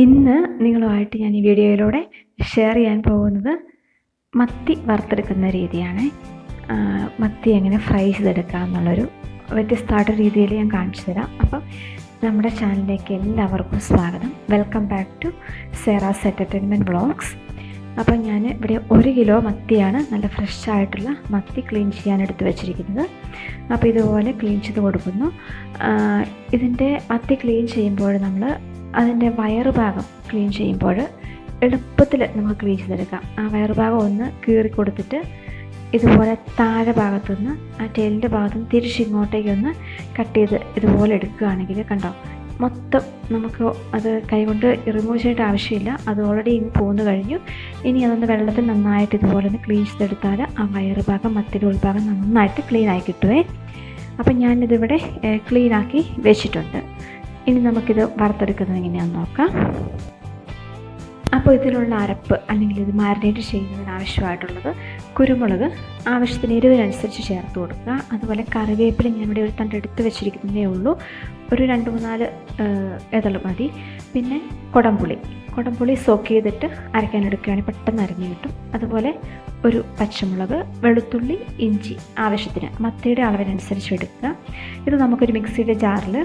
ഇന്ന് നിങ്ങളുമായിട്ട് ഞാൻ ഈ വീഡിയോയിലൂടെ ഷെയർ ചെയ്യാൻ പോകുന്നത് മത്തി വറുത്തെടുക്കുന്ന രീതിയാണ്. മത്തി എങ്ങനെ ഫ്രൈ ചെയ്തെടുക്കാം എന്നുള്ളൊരു വ്യത്യസ്തമായിട്ട് രീതിയിൽ ഞാൻ കാണിച്ചു തരാം. അപ്പം നമ്മുടെ ചാനലിലേക്ക് എല്ലാവർക്കും സ്വാഗതം. Welcome back to Sera's entertainment vlogs അപ്പം ഞാൻ ഇവിടെ ഒരു കിലോ മത്തിയാണ് നല്ല ഫ്രഷ് ആയിട്ടുള്ള മത്തി ക്ലീൻ ചെയ്യാൻ എടുത്ത് വെച്ചിരിക്കുന്നത്. അപ്പോൾ ഇതുപോലെ ക്ലീൻ ചെയ്ത് കൊടുക്കുന്നു. ഇതിന്റെ മത്തി ക്ലീൻ ചെയ്യുമ്പോൾ നമ്മൾ അതിന്റെ വയറ് ഭാഗം ക്ലീൻ ചെയ്യുമ്പോൾ എളുപ്പത്തിൽ നമുക്ക് ക്ലീൻ ചെയ്തെടുക്കാം ആ വയറ് ഭാഗം ഒന്ന് കീറി കൊടുത്തിട്ട് ഇതുപോലെ താഴെ ഭാഗത്തുനിന്ന് ആ ടെയിലിന്റെ ഭാഗത്തുനിന്ന് തിരിച്ചിങ്ങോട്ടേക്ക് ഒന്ന് കട്ട് ചെയ്ത് ഇതുപോലെ എടുക്കുകയാണെങ്കിൽ കണ്ടോ മൊത്തം നമുക്ക് അത് കൈകൊണ്ട് റിമൂവ് ചെയ്യേണ്ട ആവശ്യമില്ല. അത് ഓൾറെഡി ഇനി പോന്നു കഴിഞ്ഞു. ഇനി അതൊന്ന് വെള്ളത്തിൽ നന്നായിട്ട് ഇതുപോലെ ഒന്ന് ക്ലീൻ ചെയ്തെടുത്താൽ ആ വയറ് ഭാഗം മത്തിന്റെ ഉൾഭാഗം നന്നായിട്ട് ക്ലീൻ ആയി കിട്ടുവേ. അപ്പം ഞാനിതിവിടെ ക്ലീൻ ആക്കി വെച്ചിട്ടുണ്ട്. ഇനി നമുക്കിത് വറുത്തെടുക്കുന്നത് എങ്ങനെയാണെന്ന് നോക്കാം. അപ്പോൾ ഇതിനുള്ള അരപ്പ് അല്ലെങ്കിൽ ഇത് മാരിനേറ്റ് ചെയ്യുന്നതിന് ആവശ്യമായിട്ടുള്ളത് കുരുമുളക് ആവശ്യത്തിന് എരിവിനനുസരിച്ച് ചേർത്ത് കൊടുക്കുക. അതുപോലെ കറിവേപ്പില ഞാൻ ഇവിടെ ഒരു തണ്ട് എടുത്ത് വെച്ചിരിക്കുന്നതേ ഉള്ളൂ. ഒരു രണ്ട് മൂന്നാൽ ഇതൾ മതി. പിന്നെ കുടംപുളി. കുടംപുളി സോക്ക് ചെയ്തിട്ട് അരയ്ക്കാൻ എടുക്കുകയാണെങ്കിൽ പെട്ടെന്ന് അരഞ്ഞു കിട്ടും. അതുപോലെ ഒരു പച്ചമുളക് വെളുത്തുള്ളി ഇഞ്ചി ആവശ്യത്തിന് മത്തയുടെ അളവിനനുസരിച്ച് എടുക്കുക. ഇത് നമുക്കൊരു മിക്സിയുടെ ജാറിൽ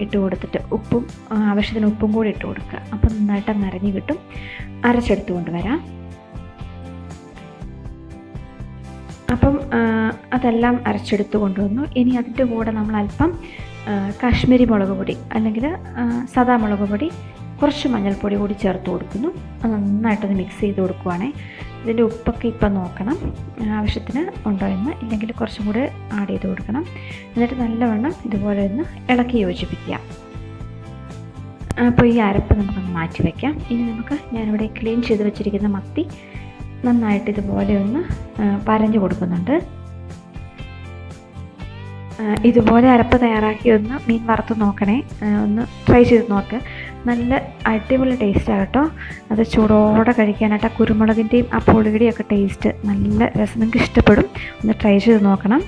ഇട്ട് കൊടുത്തിട്ട് ഉപ്പും ആവശ്യത്തിന് ഉപ്പും കൂടി ഇട്ട് കൊടുക്കുക. അപ്പം നന്നായിട്ട് അങ്ങ് അരഞ്ഞു കിട്ടും. അരച്ചെടുത്ത് കൊണ്ടുവരാം. അപ്പം അതെല്ലാം അരച്ചെടുത്ത് കൊണ്ടുവന്നു. ഇനി അതിന്റെ കൂടെ നമ്മൾ അല്പം കാശ്മീരി മുളക് പൊടി അല്ലെങ്കിൽ സാദാ മുളക് പൊടി കുറച്ച് മഞ്ഞൾപ്പൊടി കൂടി ചേർത്ത് കൊടുക്കുന്നു. അത് നന്നായിട്ടൊന്ന് മിക്സ് ചെയ്ത് കൊടുക്കുവാണേ. ഇതിന്റെ ഉപ്പൊക്കെ ഇപ്പം നോക്കണം. ആവശ്യത്തിന് ഉണ്ടോ എന്ന് ഇല്ലെങ്കിൽ കുറച്ചും കൂടെ ആഡ് ചെയ്ത് കൊടുക്കണം. എന്നിട്ട് നല്ലവണ്ണം ഇതുപോലെ ഒന്ന് ഇളക്കി യോജിപ്പിക്കുക. അപ്പോൾ ഈ അരപ്പ് നമുക്കൊന്ന് മാറ്റി വയ്ക്കാം ഇനി നമുക്ക് ഞാനിവിടെ ക്ലീൻ ചെയ്ത് വെച്ചിരിക്കുന്ന മത്തി നന്നായിട്ട് ഇതുപോലെ ഒന്ന് പരഞ്ഞു കൊടുക്കുന്നുണ്ട്. ഇതുപോലെ അരപ്പ് തയ്യാറാക്കി ഒന്ന് മീൻ വറുത്ത് നോക്കണേ. ഒന്ന് ട്രൈ ചെയ്ത് നോക്ക്. നല്ല അടിപൊളി ടേസ്റ്റാണ് കേട്ടോ. അത് ചൂടോടെ കഴിക്കാനായിട്ട് ആ കുരുമുളകിന്റെയും ആ പുളിയുടെയും ഒക്കെ ടേസ്റ്റ് നല്ല രസം. നിങ്ങൾക്ക് ഇഷ്ടപ്പെടും. ഒന്ന് ട്രൈ ചെയ്ത് നോക്കണം.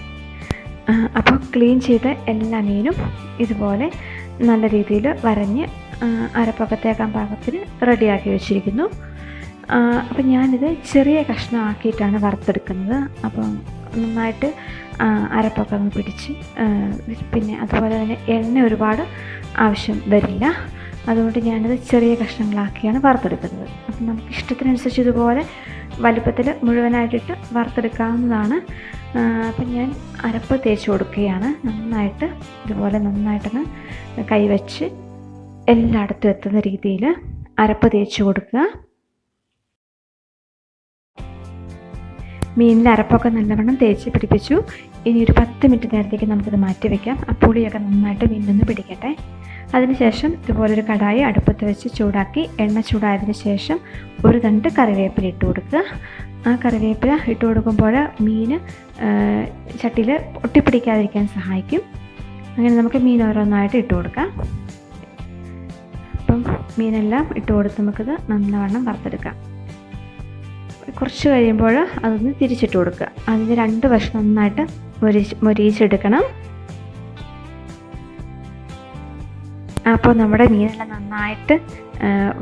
അപ്പോൾ ക്ലീൻ ചെയ്ത എല്ലാ മീനും ഇതുപോലെ നല്ല രീതിയിൽ വരഞ്ഞ് അരപ്പക്കത്തേക്കാൻ അരപ്പൊക്കെ പാകത്തിന് റെഡിയാക്കി വെച്ചിരിക്കുന്നു. അപ്പം ഞാനിത് ചെറിയ കഷ്ണമാക്കിയിട്ടാണ് വറുത്തെടുക്കുന്നത്. അപ്പം നന്നായിട്ട് അരപ്പൊക്കെ ഒന്ന് പിടിച്ച് പിന്നെ അതുപോലെ തന്നെ എണ്ണ ഒരുപാട് ആവശ്യം വരില്ല. അതുകൊണ്ട് ഞാനത് ചെറിയ കഷ്ണങ്ങളാക്കിയാണ് വറുത്തെടുക്കുന്നത്. അപ്പം നമുക്ക് ഇഷ്ടത്തിനനുസരിച്ച് ഇതുപോലെ വലുപ്പത്തിൽ മുഴുവനായിട്ടിട്ട് വറുത്തെടുക്കാവുന്നതാണ്. അപ്പം ഞാൻ അരപ്പ് തേച്ച് കൊടുക്കുകയാണ്. നന്നായിട്ട് ഇതുപോലെ നന്നായിട്ടൊന്ന് കൈവച്ച് എല്ലായിടത്തും എത്തുന്ന രീതിയിൽ അരപ്പ് തേച്ച് കൊടുക്കുക. മീനിൽ അരപ്പൊക്കെ നല്ലവണ്ണം തേച്ച് പിടിപ്പിച്ചു. ഇനി ഒരു പത്ത് മിനിറ്റ് നേരത്തേക്ക് നമുക്കിത് മാറ്റി വയ്ക്കാം ആ പുളിയൊക്കെ നന്നായിട്ട് മീനിലൊന്ന് പിടിക്കട്ടെ. അതിനുശേഷം ഇതുപോലൊരു കടായി അടുപ്പത്ത് വെച്ച് ചൂടാക്കി എണ്ണ ചൂടായതിന് ശേഷം ഒരു തണ്ട് കറിവേപ്പില ഇട്ട് കൊടുക്കുക. ആ കറിവേപ്പില ഇട്ട് കൊടുക്കുമ്പോൾ മീൻ ചട്ടിയിൽ ഒട്ടിപ്പിടിക്കാതിരിക്കാൻ സഹായിക്കും. അങ്ങനെ നമുക്ക് മീൻ ഓരോന്നായിട്ട് ഇട്ട് കൊടുക്കാം. അപ്പം മീനെല്ലാം ഇട്ട് കൊടുത്ത് നമുക്കിത് നല്ലവണ്ണം വറുത്തെടുക്കാം. കുറച്ച് കഴിയുമ്പോൾ അതൊന്ന് തിരിച്ചിട്ട് കൊടുക്കുക. അതിന്റെ രണ്ട് വശം നന്നായിട്ട് മൊരിച്ച് മൊരിയിച്ചെടുക്കണം അപ്പോൾ നമ്മുടെ മീനെല്ലാം നന്നായിട്ട്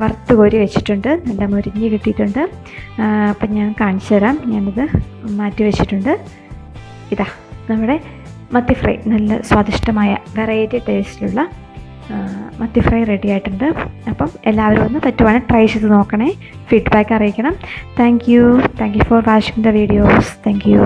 വറുത്ത് കോരി വെച്ചിട്ടുണ്ട്. നല്ല മുരിഞ്ഞ് കിട്ടിയിട്ടുണ്ട്. അപ്പം ഞാൻ കാണിച്ചു തരാം. ഞാനിത് മാറ്റി വെച്ചിട്ടുണ്ട്. ഇതാ നമ്മുടെ മത്തി ഫ്രൈ. നല്ല സ്വാദിഷ്ടമായ വെറൈറ്റി ടേസ്റ്റിലുള്ള മത്തി ഫ്രൈ റെഡി ആയിട്ടുണ്ട്. അപ്പം എല്ലാവരും ഒന്ന് പറ്റുവാണെങ്കിൽ ട്രൈ ചെയ്ത് നോക്കണേ. ഫീഡ്ബാക്ക് അറിയിക്കണം. Thank you. Thank you for watching the videos. Thank you.